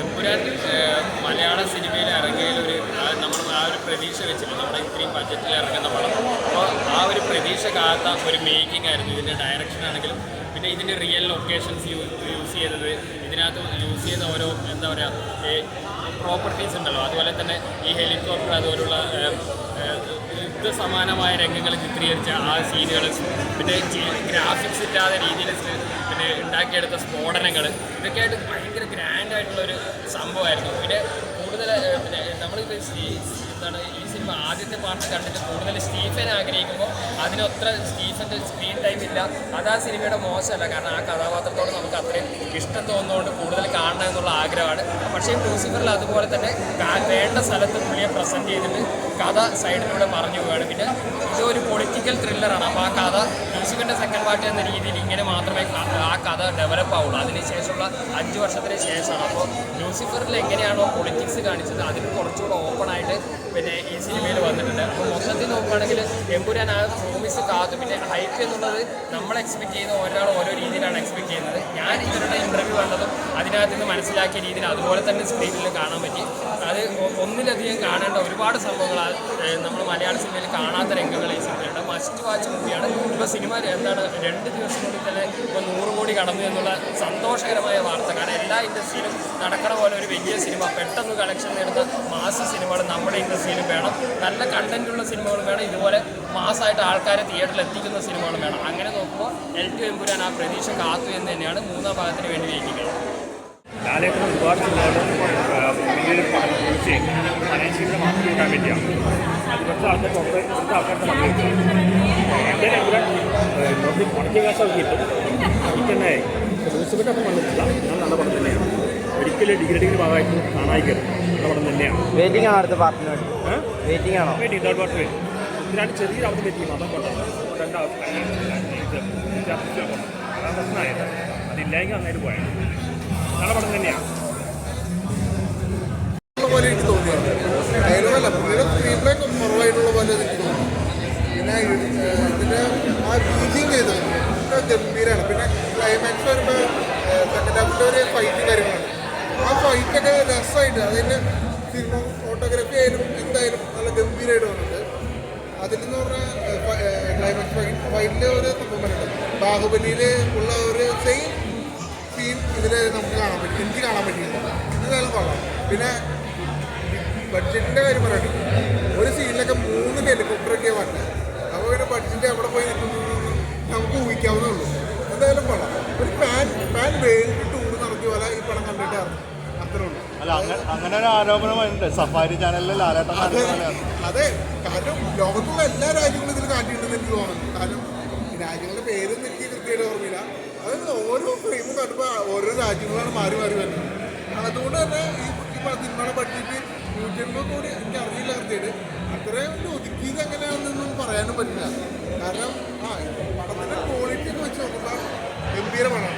എമ്പുരാൻ എമ്പുരാൻ മലയാള സിനിമയിൽ ഇറങ്ങിയ ഒരു നമ്മൾ ആ ഒരു പ്രതീക്ഷ വെച്ചില്ല. നമ്മുടെ ഇത്രയും ബഡ്ജറ്റിൽ ഇറങ്ങുന്ന പടം. അപ്പോൾ ആ ഒരു പ്രതീക്ഷ കാത്ത ഒരു മേക്കിംഗ് ആയിരുന്നു. ഇതിന്റെ ഡയറക്ഷൻ ആണെങ്കിലും പിന്നെ ഇതിന്റെ റിയൽ ലൊക്കേഷൻസ് യൂസ് ചെയ്തത്. ഇതിനകത്ത് യൂസ് ചെയ്ത ഓരോ എന്താ പറയുക പ്രോപ്പർട്ടീസ് ഉണ്ടല്ലോ. അതുപോലെ തന്നെ ഈ ഹെലികോപ്റ്റർ അതുപോലുള്ള യുദ്ധ സമാനമായ രംഗങ്ങൾ ചിത്രീകരിച്ച ആ സീനുകൾ പിന്നെ ഗ്രാഫിക്സ് ഇല്ലാതെ രീതിയിൽ പിന്നെ ഉണ്ടാക്കിയെടുത്ത സ്ഫോടനങ്ങൾ ഇതൊക്കെ ആയിട്ട് ഭയങ്കര ഗ്രാൻഡ് ആയിട്ടുള്ള ഒരു സംഭവമായിരുന്നു. പിന്നെ കൂടുതൽ നമ്മൾ നമ്മളിപ്പോൾ എന്താണ് ഈ സിനിമ ആദ്യത്തെ പാർട്ട് കണ്ടിട്ട് കൂടുതൽ സ്റ്റീഫൻ ആഗ്രഹിക്കുമ്പോൾ അതിനൊത്ര സ്റ്റീഫന്റെ സ്ക്രീൻ ടൈം ഇല്ല. അത് ആ സിനിമയുടെ മോശമല്ല. കാരണം ആ കഥാപാത്രത്തോട് നമുക്ക് അത്രയും ഇഷ്ടം തോന്നുന്നതുകൊണ്ട് കൂടുതൽ കാണണം എന്നുള്ള ആഗ്രഹമാണ്. പക്ഷേ ലൂസിഫറിൽ അതുപോലെ തന്നെ വേണ്ട സ്ഥലത്ത് പുള്ളിയെ പ്രസന്റ് ചെയ്തിട്ട് കഥ സൈഡിലൂടെ പറഞ്ഞു പോവുകയാണ്. പിന്നെ ഇതൊരു പൊളിറ്റിക്കൽ ത്രില്ലറാണ് അപ്പോൾ ആ കഥ യൂസുഫിന്റെ സെക്കൻഡ് പാർട്ട് എന്ന രീതിയിൽ ഇങ്ങനെ മാത്രമേ ആ കഥ ഡെവലപ്പ് ആവുള്ളൂ. അതിനുശേഷമുള്ള അഞ്ച് വർഷത്തിന് ശേഷമാണ്. അപ്പോൾ ലൂസിഫറിൽ എങ്ങനെയാണോ പൊളിറ്റിക്സ് കാണിച്ചത് അതിന് കുറച്ചുകൂടെ ഓപ്പൺ ആയിട്ട് പിന്നെ ഈ സിനിമയിൽ വന്നിട്ടുണ്ട്. അപ്പോൾ മൊത്തത്തിൽ നോക്കുകയാണെങ്കിൽ എമ്പുരാൻ ആ പ്രോമിസ് കാത്തു. പിന്നെ ഹൈപ്പ് എന്നുള്ളത് നമ്മൾ എക്സ്പെക്ട് ചെയ്യുന്ന ഒരാൾ ഓരോ രീതിയിലാണ് എക്സ്പെക്ട് അതിനകത്ത് നിന്ന് മനസ്സിലാക്കിയ രീതിയിൽ അതുപോലെ തന്നെ സ്ക്രീനിൽ കാണാൻ പറ്റി. അത് ഒന്നിലധികം കാണേണ്ട ഒരുപാട് സംഭവങ്ങൾ നമ്മൾ മലയാള സിനിമയിൽ കാണാത്ത രംഗങ്ങൾ ഈ സിനിമയുണ്ട് മസ്റ്റ് വാച്ച് മൂവിയാണ് ഇപ്പോൾ സിനിമ എന്താണ് രണ്ട് ദിവസത്തിനുള്ളിൽ തന്നെ ഇപ്പോൾ നൂറ് കോടി കടന്നു എന്നുള്ള സന്തോഷകരമായ വാർത്ത. കാരണം എല്ലാ ഇൻഡസ്ട്രിയിലും നടക്കണ പോലെ ഒരു വലിയ സിനിമ പെട്ടെന്ന് കളക്ഷൻ നേടുന്ന മാസ സിനിമകൾ നമ്മുടെ ഇൻഡസ്ട്രിയിലും വേണം. നല്ല കണ്ടന്റുള്ള സിനിമകൾ വേണം. ഇതുപോലെ മാസമായിട്ട് ആൾക്കാരെ തിയേറ്ററിൽ എത്തിക്കുന്ന സിനിമകളും വേണം. അങ്ങനെ നോക്കുമ്പോൾ എൽ ടു എമ്പുരാൻ ആ പ്രതീക്ഷ കാത്തു എന്ന് തന്നെയാണ് മൂന്നാം ഭാഗത്തിന് വേണ്ടി വയ്ക്കുന്നത് ലാലേട്ടൻ ഒരുപാട് സിനിമകൾ വലിയൊരു പണം കുറിച്ച് ഫൈനാൻഷ്യലിൽ മാത്രം കിട്ടാൻ വേണ്ടിയാണ് അത് കുറച്ച് ആൾക്കാർ പുറത്ത് കുറച്ച് ആൾക്കാർക്ക് പങ്കെടുത്തു എന്റെ എങ്കിലും കുറച്ച് കുറച്ച് കാശം കിട്ടും അതിൽ തന്നെ ലൂസിഫിറ്റൊന്നും വന്നിട്ടില്ല ഞാൻ നല്ല പടം തന്നെയാണ് ഒരിക്കലും ഡിഗ്രി ഡിഗ്രി ഭാഗമായിട്ട് കാണാതിരിക്കരുത് നല്ല പടം തന്നെയാണ് വെയിറ്റിംഗ് ആണോ അടുത്ത പാർട്ടിന് വേണ്ടി വെയിറ്റിംഗ് ആണോ വെയിറ്റിംഗ് തേർഡ് പാർട്ടി വേണ്ടി ഇതിനാണ് ചെറിയൊരു അവധി പറ്റി മതം കൊണ്ടാണ് രണ്ടാവശ്യം അതാണ് പ്രശ്നമായത് അതില്ലെങ്കിൽ അങ്ങോട്ട് പോയാണ് നല്ല പടം തന്നെയാണ് പോലെ എനിക്ക് തോന്നിയത് ഡയലോഗല്ല പുള്ളിയുടെ സ്ക്രീൻ പ്ലേ പോലെ എനിക്ക് തോന്നി പിന്നെ ഏഹ്, ഇതിന്റെ ആ പിന്നെ ക്ലൈമാക്സ് വരുമ്പോൾ സെക്കൻഡ് ഒരു ഫൈറ്റ് കാര്യങ്ങളാണ്. ആ ഫൈറ്റൊക്കെ രസമായിട്ട് അതിന് സിനിമ ഫോട്ടോഗ്രാഫി ആയാലും എന്തായാലും നല്ല ഗംഭീരമായിട്ട് വന്നിട്ടുണ്ട്. അതിലെന്ന് പറഞ്ഞാൽ ക്ലൈമാക്സ് ഫൈറ്റ് ഫൈറ്റിലെ ഒരു സംഭവം പറയുന്നത് ബാഹുബലിയിൽ ഉള്ള ഇതിൽ നമുക്ക് കാണാൻ പറ്റും എനിക്ക് കാണാൻ പറ്റിയില്ല. എന്തായാലും കൊള്ളാം. പിന്നെ ബഡ്ജറ്റിന്റെ കാര്യം പറയട്ടെ. ഒരു സീനിലൊക്കെ മൂന്ന് ഹെലികോപ്റ്ററൊക്കെ വന്നത് അപ്പോൾ പിന്നെ ബഡ്ജറ്റ് എവിടെ പോയി നിൽക്കുന്നു നമുക്ക് ഊഹിക്കാവുന്നേ ഉള്ളൂ. എന്തായാലും കൊള്ളാം. ഒരു പാൻ പാൻ വേൾഡ് ടൂർ നടത്തിയ പോലെ ഈ പടം കണ്ടിട്ടാണ് അത്രേ ഉള്ളൂ. അല്ല അങ്ങനെ ഒരു ആരോപണമുണ്ട് സഫാരി ചാനലിൽ ലാലേട്ടൻ അതെ അതെ. കാരണം ലോകത്തുള്ള എല്ലാ രാജ്യങ്ങളും ഇതിൽ കാട്ടിയിട്ടുണ്ടെന്ന് എനിക്ക് തോന്നുന്നു. കാരണം രാജ്യങ്ങളുടെ പേരൊന്നും എനിക്ക് കൃത്യമായിട്ട് ഓർമ്മയില്ല. അത് ഓരോ ഫ്രെയിമും കണ്ടപ്പോൾ ഓരോ രാജ്യങ്ങളാണ് മാറി മാറി വരുന്നത്. അതുകൊണ്ട് തന്നെ ഈ സിനിമയുടെ ബഡ്ജറ്റ് നൂറ്റി കൂടി എനിക്ക് അറിയില്ല കൃത്യമായിട്ട്. അത്രയും ഒതുക്കിയത് എങ്ങനെയാണെന്നൊന്നും പറയാനും പറ്റില്ല. കാരണം ആ പടത്തിന്റെ ക്വാളിറ്റി ഒക്കെ വെച്ച് നോക്കുമ്പോൾ ഗംഭീരമാണ്